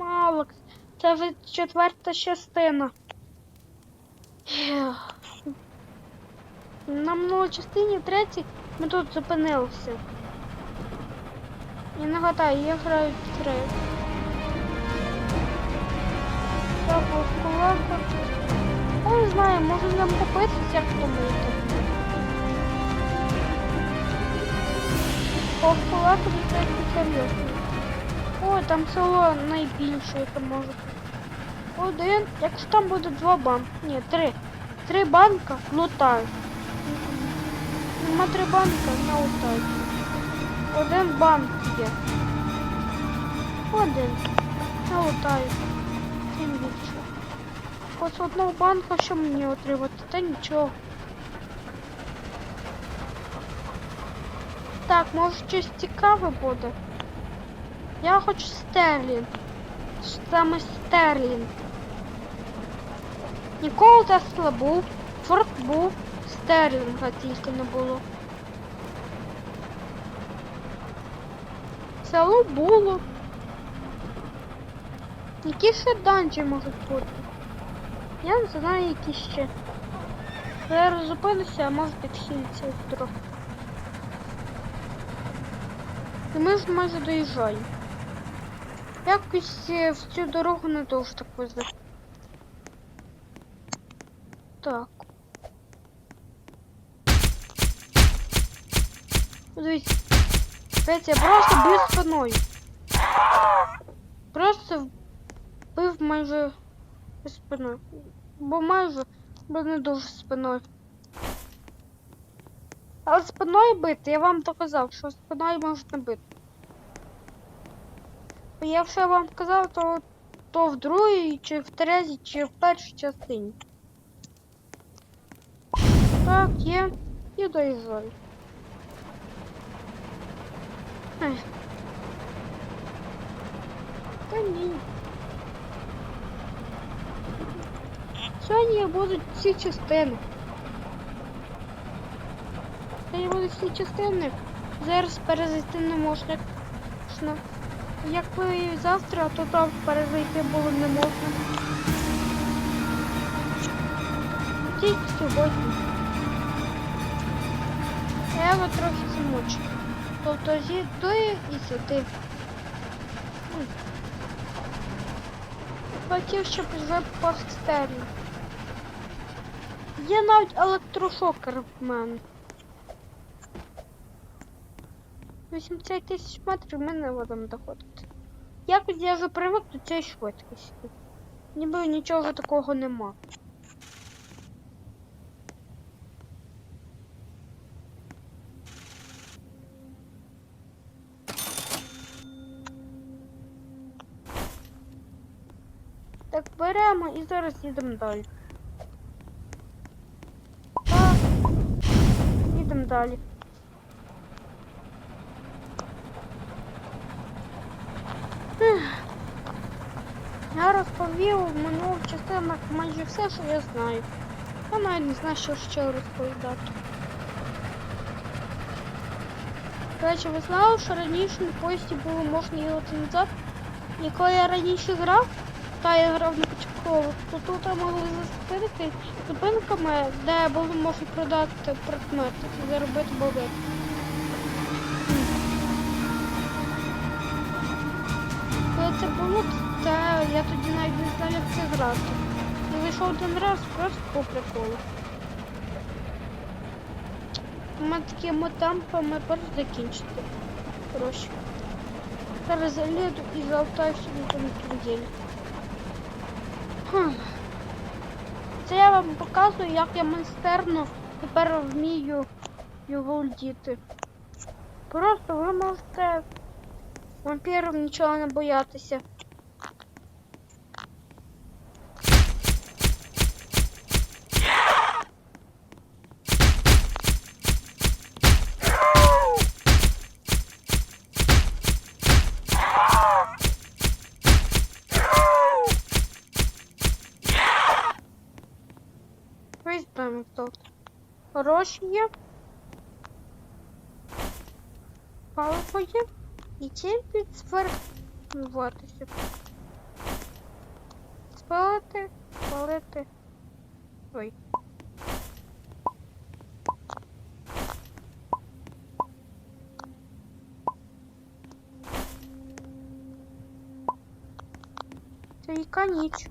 Алекс, це четверта частина. Ех. На частині третій ми тут зупинилися. І нагадаю, я граю три. Я був. Я не знаю, може нам купитися, як думаєте. Повкулати це серйозно. Ой, там село найбільше, яке може. Один. Якщо там буде два банки. Ні, три. Три банка лутають. Нема три банка, не лутають. Один банк є. Один. Не лутають. Тим більше. Ось одного банка, що мені отримати, та нічого. Так, може щось цікаве буде. Я хочу Стерлінг. Саме Стерлінг. Ніколи Тесла був, Форд був, Стерлінга тільки не було. Село було. Які ще данжі можуть бути? Я не знаю, які ще. Зараз зупинюся, а може підхилиться трохи. І ми ж майже доїжджаємо. Якось е, в цю дорогу не дуже так везе. Так. Дивіться. Дивіться, я просто бив спиною. Просто бив майже спиною. Бо майже, бо не дуже спиною. Але спиною бити, я вам доказав, що спиною можна бити. Я вже вам казав, то, то в другій, чи в третій, чи в першій частині. Так, є. І доїжджаю. Та ні. Сьогодні будуть всі частини. Сьогодні будуть всі частини. Зараз перезайти не можна. Можна. Як ви завтра, то там перезайти було не можна. Тільки сьогодні. Я його трохи замочу. Тобто звідти і сюди. Хотів, щоб вже постерно. Є навіть електрошокер в мене. 80 тисяч метрів в мене водом доходить. Якось я вже привик до цієї швидкості. Ніби нічого такого нема. Так, беремо і зараз їдемо далі. Так, їдемо далі. Я розповів в минулих частинах майже все, що я знаю. Я навіть не знаю, що ще розповідати. Речі, ви знали, що раніше на поїзді було можна їхати назад? І я раніше грав, та я грав на початкових, то тут могли заступити зупинками, де було можна продати предмети і заробити баби. Я тоді навіть не знав, як це грати. Я зайшов один раз просто по приколу. Ми такими темпами просто закінчити. Коротше. Зараз заліду і залутаю собі там неділю. Хм. Це я вам показую, як я майстерно тепер вмію його лдіти. Просто ви можете вампірів нічого не боятися. Гроші є. Паливо є. І чим підсверхуватися. Спалити, спалити. Ой. Це яка ніч?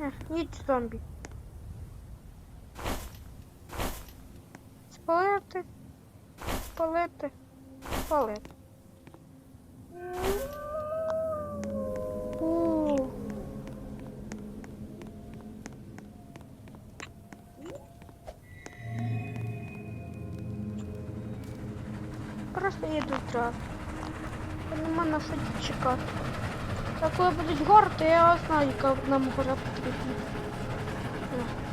Ех, ніч зомбі. Спалити, спалити. У. Просто їду трап. Нема на що чекати. Та коли будуть гори, то я знаю, яка нам гора потрібна. О.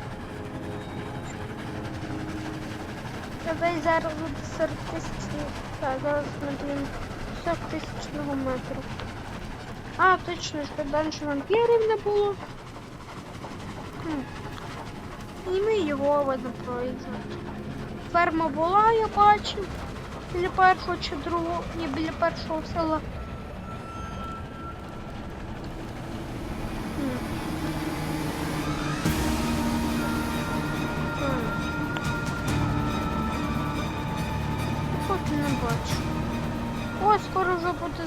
Та дай зараз буде 40 тисяч. Так, зараз ми будемо 40 тисячного метру. А, точно, що далі вампірів не було. Хм. І ми його видно пройдемо. Ферма була, я бачив. Біля першого чи другого, ні, біля першого села.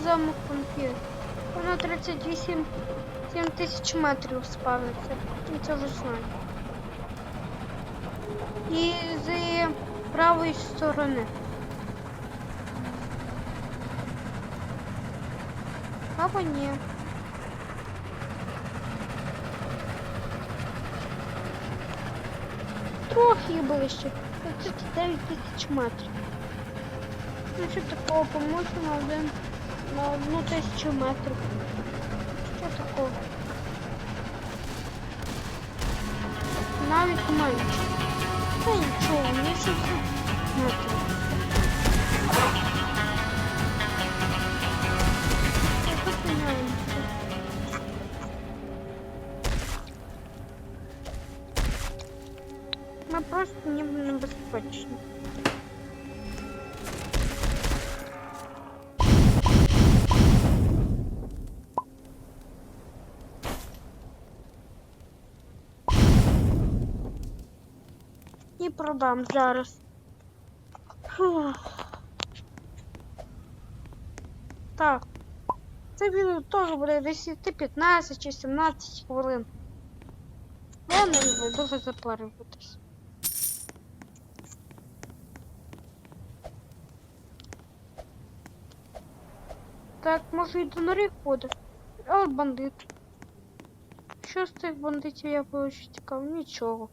Замок вампір. Воно 38 7 тисяч метрів спавниться. Я це вже знаю. І з правої сторони. Або ні. Трохи ближче. 39 тисяч метрів. Ну що такого помочу на один на одну тисячу метрів. Що такого? Навіть менше. Та нічого, менше 600 метрів. І продам зараз. Фух. Так. Це відео теж буде йти 15 чи 17 хвилин. Я не люблю дуже запарюватись. Так, може і до норів буде. А бандит. Що з цих бандитів я получу цікаво? Нічого.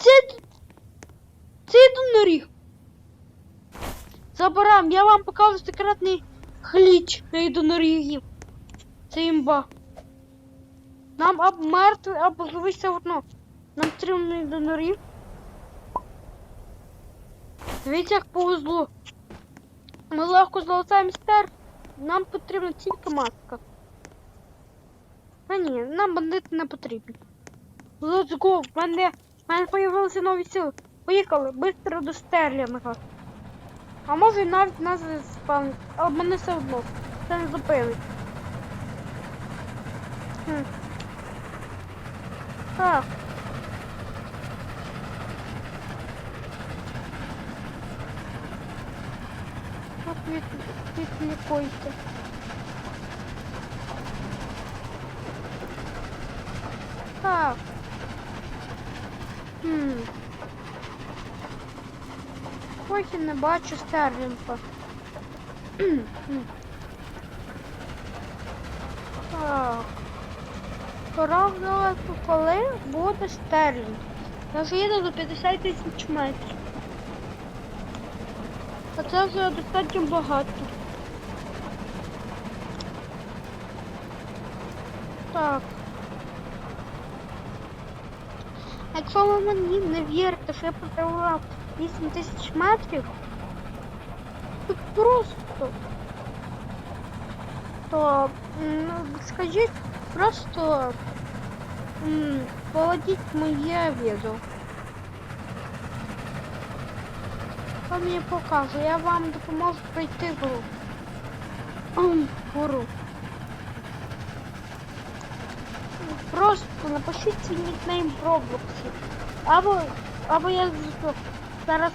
Це. Це єдиноріг. Забирам, я вам покажу секретний гліч на єдинорігів. Це імба. Нам або мертвий, або живий одно. Нам потрібно єдиноріг. Дивіться, як повезло. Ми легко золотаємо стер. Нам потрібна тільки маска. А ні, нам бандити не потрібні. Let's go, в мене, в мене появилися нові сили. Поїхали, швидко до Стерлінга. А може навіть нас спавнить, але мене все одно. Це не зупинить. Хм. Так. Відлікуйте. Так. Хм. Поки не бачу Стерлінга. так. Вдалеко, коли буде Стерлінг. Я вже їду до 50 тисяч метрів. А це вже достатньо багато. Так. Якщо ви мені не вірите, що я подавав 8 тисяч метрів, то просто. То ну, скажіть просто м, поводіть моє відео. Я мені покажу, я вам допоможу пройти гру. Ам, Фуру. Просто напишіть свій нікнейм в Роблоксі. Або, або я з- Зараз.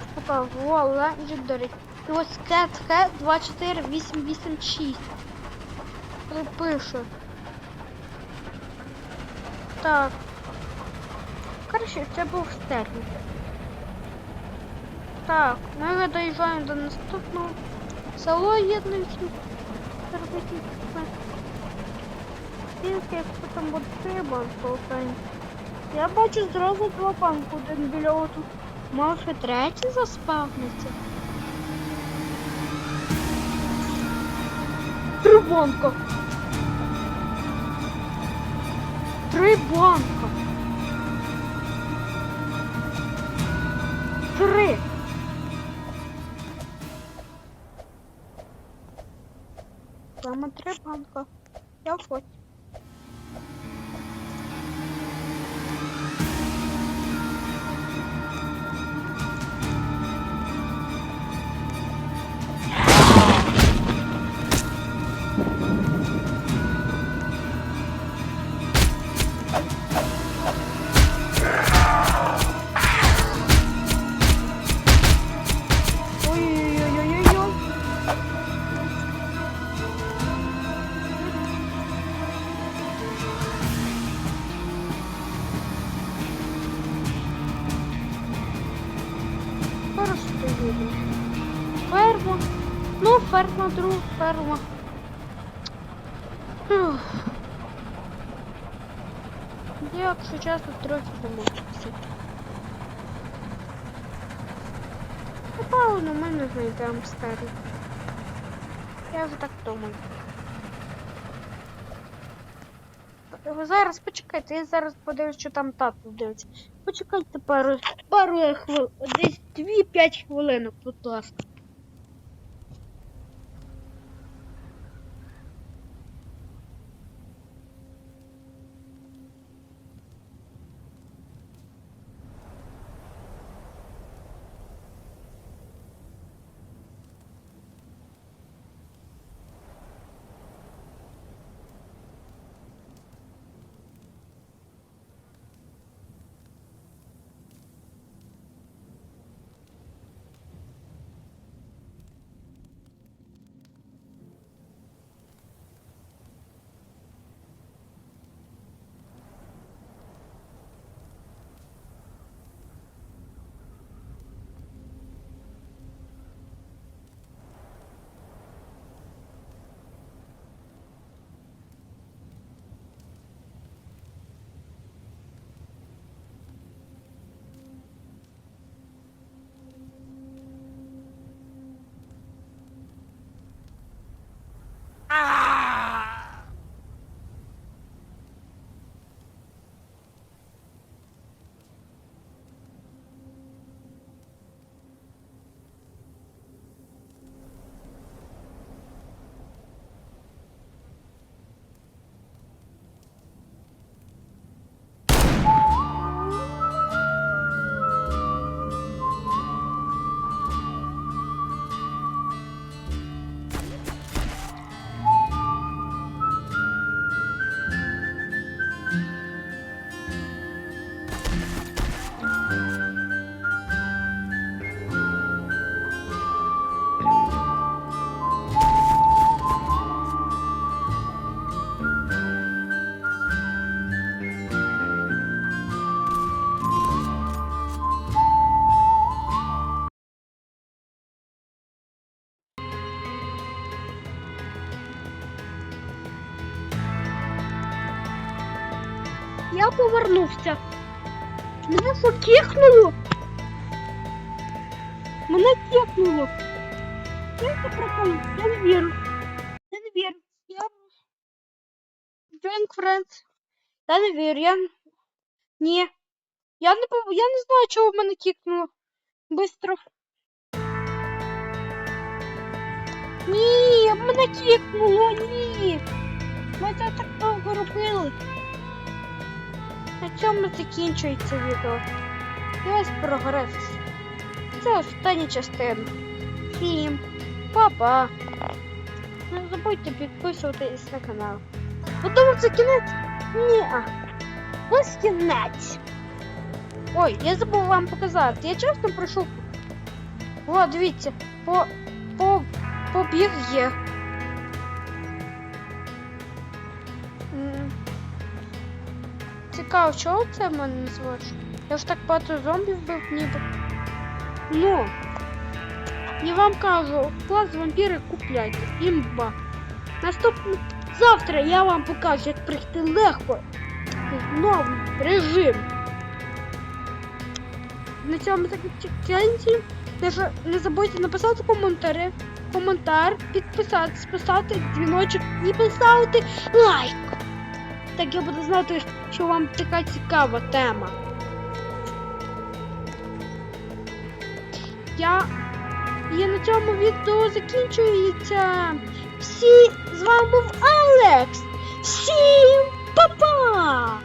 О, Legendary. І ось CatH 24886. Пише. Так. Короче, це був стерлінг. Так, ми доїжджаємо до наступного. Село єднується. Скільки, там буде останні. Я бачу зразу два банки, один біля оту. Може третій заспавниться. Три банка. Три. Саме три банка. Я в Хорошо. Ферма. Ну, ферма, друг, ферма. Фух. Я, якщо чесно, трохи помовчився. Напевно, ми не знайдемо старий. Я вже так думаю. Ви Зараз почекайте, я зараз подивлюсь, що там тато дивиться. Почекайте пару, пару хвилин, десь 2-5 хвилинок, будь ласка. Friends. Я не вірю. Я... Ні. Я не, я не знаю, чого мене кикнуло. Бистро. Ні, мене кикнуло, ні. Ми це так довго робили. На цьому закінчується відео. І ось прогрес. Це остання частина. Всім па-па. Не забудьте підписуватись на канал. Подумав це кінець? Ні. Ось кінець. Ой, я забув вам показати. Я чесно пройшов. О, дивіться, по, по, побіг є. М. Цікаво, чого це в мене називаєш? Я ж так багато зомбів вбив ніби. Ну, я вам кажу, клас вампіри купляйте. Імба. Наступний завтра я вам покажу, як прийти легко. в Новий режим. На цьому закінченці. Не, забудьте написати коментарі, коментар, підписатись, поставити дзвіночок і поставити лайк. Так я буду знати, що вам така цікава тема. Я, я на цьому відео закінчується всі! З вами був Алекс! Всім па-па!